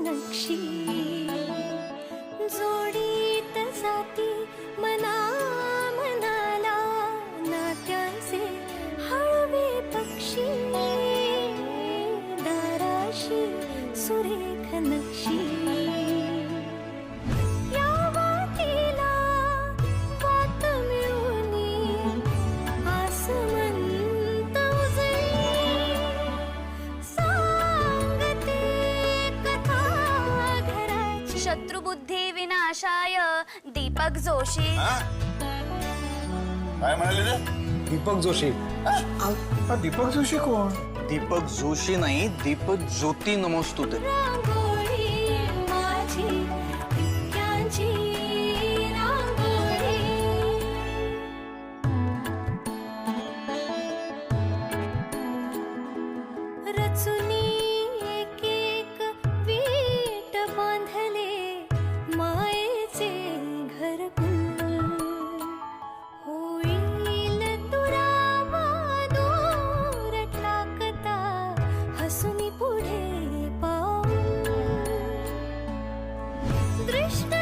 नक्षी. जोडीत जाती मना मनाला नात्याचे हळवे पक्षी. दाराशी सुरेख नक्षी. शत्रुबुद्धी विनाशाय दीपक जोशी. हा? काय म्हणाले रे? दीपक जोशी. दीपक जोशी कोण? दीपक जोशी नाही दीपक ज्योती नमोस्तुते. outras.